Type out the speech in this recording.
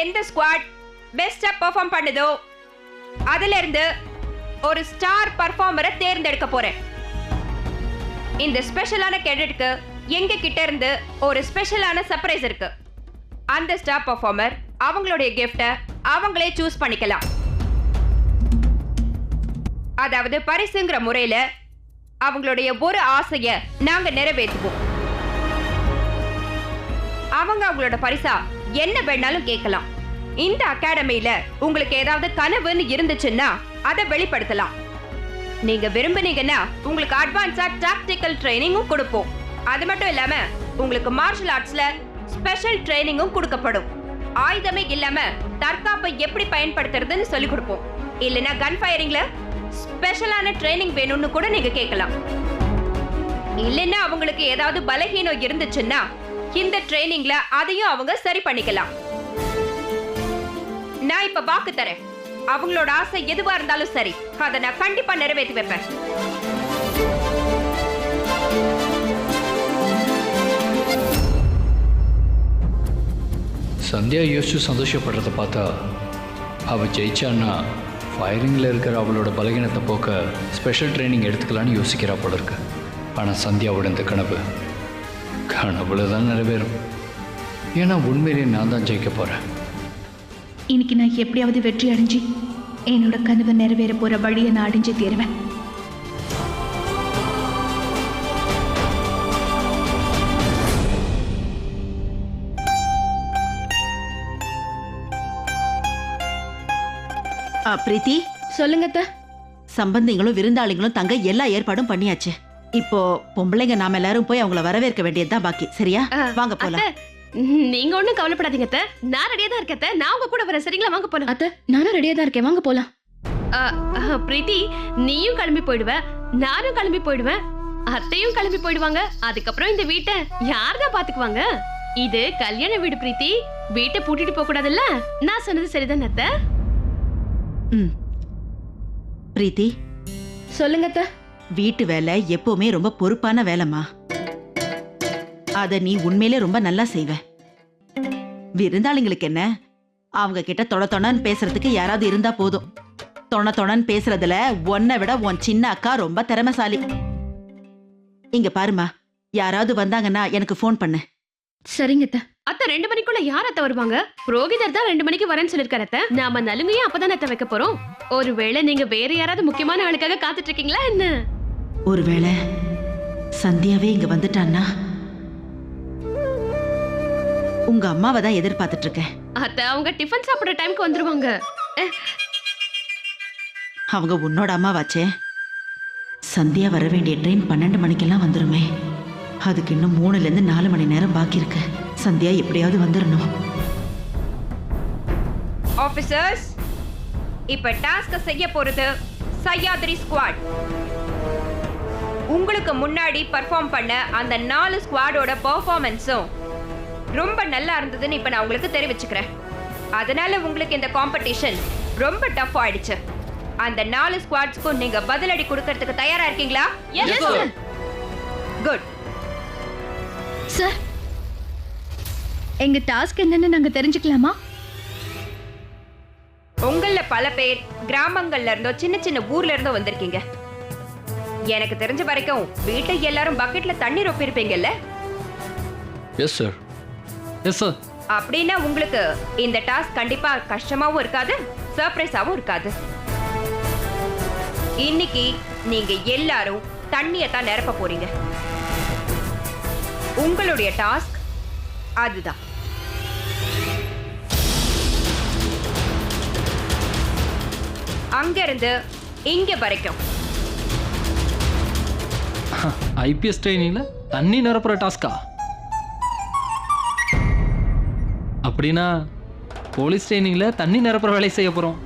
எந்த ஸ்குவாட் பெஸ்ட்டாக பெர்ஃபார்ம் பண்ணுதோ அதிலிருந்து ஒரு ஸ்டார் பர்ஃபார்மரை தேர்ந்தெடுக்க போகிறேன் இந்த ஸ்பெஷலான கேடட்க்கு எங்க கிட்ட இருந்து ஒரு ஸ்பெஷலான சர்ப்ரைஸ் இருக்கு. அந்த ஸ்டார் பர்ஃபார்மர் அவங்களுடைய கிஃப்டை அவங்களே சூஸ் பண்ணிக்கலாம். அதாவது பரிசுங்கிற முறையில் அவங்களுடைய ஒரு ஆசையை நாங்கள் நிறைவேற்றுவோம். அவங்க அவங்களோட பரிசா என்ன வேணாலும் கேட்கலாம். இந்த அகாடமியில உங்களுக்கு ஏதாவது கனவுன்னு இருந்துச்சுன்னா அதை வெளிப்படுத்தலாம். நீங்க விரும்புனீங்கன்னா உங்களுக்கு அட்வான்ஸா டாக்டிக்கல் ட்ரைனிங்கும் கொடுப்போம். அது மட்டும் இல்லாம உங்களுக்கு மார்ஷல் ஆர்ட்ஸ்ல ஸ்பெஷல் ட்ரைனிங்கும் கொடுக்கப்படும். ஆயுதமே இல்லாம தற்காப்பை எப்படி பயன்படுத்துறதுன்னு சொல்லி கொடுப்போம். இல்லனா கன் ஃபயரிங்ல ஸ்பெஷலான ட்ரைனிங் வேணும்னு கூட நீங்க கேட்கலாம். இல்லைன்னா அவங்களுக்கு ஏதாவது பலகீனம் இருந்துச்சுன்னா இந்த ட்ரைனிங்ல அதையும் அவங்க சரி பண்ணிக்கலாம். நான் இப்ப வாக்கு தரேன். அவங்களோட ஆசை எதுவா இருந்தாலும் சரி அதை நான் கண்டிப்பா நிறைவேற்றி வைப்பேன். சந்தியா யோசிச்சு சந்தோஷப்படுறத பார்த்தா அவள் ஜெயிச்சான்னா ஃபயரிங்கில் இருக்கிற அவளோட பலகீனத்தை போக்க ஸ்பெஷல் ட்ரைனிங் எடுத்துக்கலான்னு யோசிக்கிறா போல இருக்கு. ஆனால் சந்தியாவோட இந்த கனவு கனவுல தான் நிறைவேறும். ஏன்னா உண்மையிலேயே நான் தான் ஜெயிக்க போகிறேன் இன்னைக்கு நான் எப்படியாவது வெற்றி அடைஞ்சு என்னோட கனவு நிறைவேற போற வழியை நான் அடைஞ்சு தீருவேன். ஆ, பிரீத்தி. சொல்லுங்க அத்தை. சம்பந்திங்களும் விருந்தாளிங்களும் தங்க எல்லா ஏற்பாடும் பண்ணியாச்சு. இப்போ பொம்பளைங்க நாம எல்லாரும் போய் அவங்கள வரவேற்க வேண்டியதுதான் பாக்கி. சரியா? வாங்க போலாம். நீங்க ஒண்ணும் கவலைப்படாதீங்க அத்தை. நான் ரெடியா தான் இருக்கேன் அத்தை. நான் உங்க கூட வரேன். சரிங்களா? வாங்க போலாம். அத்தை நானும் ரெடியா தான் இருக்கேன். வாங்க போலாம். பிரீத்தி நீயும் கிளம்பி போயிடுவ. நானும் கிளம்பி போயிடுவேன். அத்தையும் கிளம்பி போயிடுவாங்க. அதுக்கப்புறம் இந்த வீட்டை யார்தான் பாத்துக்குவாங்க? இது கல்யாண வீடு பிரீத்தி. வீட்டை பூட்டிட்டு போக கூடாதுல்ல? நான் சொன்னது சரிதான் அத்தை? ம். பிரீத்தி? சொல்லுங்க அத்தை. வீட்டு வேலை எப்பவுமே ரொம்ப பொறுப்பான வேலைம்மா. அத நீ உண்மையிலே ரொம்ப நல்லா செய்வ. விருந்தாளிங்களுக்கு என்ன? அவங்க கிட்ட தொட தொணன்னு பேசுறதுக்கு யாராவது இருந்தா போதும். தொண தொணன்னு பேசுறதுல உன்னை விட உன் சின்ன அக்கா ரொம்ப திறமைசாலி. இங்க பாருமா யாராவது வந்தாங்கன்னா எனக்கு ஃபோன் பண்ணு. சரிங்க அத்தை. அத்தை ரெண்டு மணிக்குள்ள யார் அத்தை வருவாங்க? புரோகிதர் தான் ரெண்டு மணிக்கு வரேன்னு சொல்லிருக்காரு அத்தை. நாம நலுங்கையும் அப்பதான் அத்தை வைக்க போறோம். ஒருவேளை நீங்க வேற யாராவது முக்கியமான ஆளுக்காக காத்துட்டு இருக்கீங்களா என்ன? ஒருவேளை சந்தியாவே இங்க வந்துட்டான்னா? உங்க அம்மாவை தான் எதிர்பார்த்துட்டு இருக்கேன். அத்தை அவங்க டிஃபன் சாப்பிடுற டைம்க்கு வந்துருவாங்க. அவங்க உன்னோட அம்மாவாச்சே. சந்தியா வர வேண்டிய ட்ரெயின் பன்னெண்டு மணிக்கெல்லாம் வந்துருமே. அதுக்கு இன்னும் மூணுல இருந்து நாலு மணி நேரம் பாக்கி இருக்கு. சந்தியா எப்படியாவது வந்துடணும் ஆபீசர்ஸ் இப்ப டாஸ்க செய்ய போறது சய்யாத்ரி ஸ்குவாட் உங்களுக்கு முன்னாடி பர்ஃபார்ம் பண்ண அந்த நாலு ஸ்குவாடோட பெர்ஃபார்மன்ஸும் ரொம்ப நல்லா இருந்ததுன்னு இப்ப நான் உங்களுக்கு தெரிவிச்சுக்கிறேன். அதனால உங்களுக்கு இந்த காம்படிஷன் ரொம்ப டஃப் ஆயிடுச்சு. அந்த நாலு ஸ்குவாட்ஸ்க்கும் நீங்க பதிலடி கொடுக்கறதுக்கு தயாரா இருக்கீங்களா? குட் சார் எங்க டாஸ்க் என்னன்னு நாங்க தெரிஞ்சுக்கலாமா? உங்கள பல பேர் கிராமங்கள்ல இருந்தோ சின்ன சின்ன ஊர்ல இருந்தோ வந்திருக்கீங்க. எனக்கு தெரிஞ்ச வரைக்கும் வீட்டை எல்லாரும் பக்கெட்ல தண்ணி ரொப்பிருப்பீங்கல்ல எஸ் சார் எஸ் சார் அப்படின்னா உங்களுக்கு இந்த டாஸ்க் கண்டிப்பா கஷ்டமாவும் இருக்காது சர்ப்ரைஸாவும் இருக்காது. இன்னைக்கு நீங்க எல்லாரும் தண்ணியை தான் நிரப்ப போறீங்க. உங்களுடைய டாஸ்க் அதுதான். அங்கிருந்து இங்க வரைக்கும். ஐபிஎஸ் ட்ரைனிங்கில் தண்ணி நிரப்புற டாஸ்கா அப்படின்னா போலீஸ் ட்ரைனிங்கில் தண்ணி நிரப்புற வேலை செய்ய போகிறோம்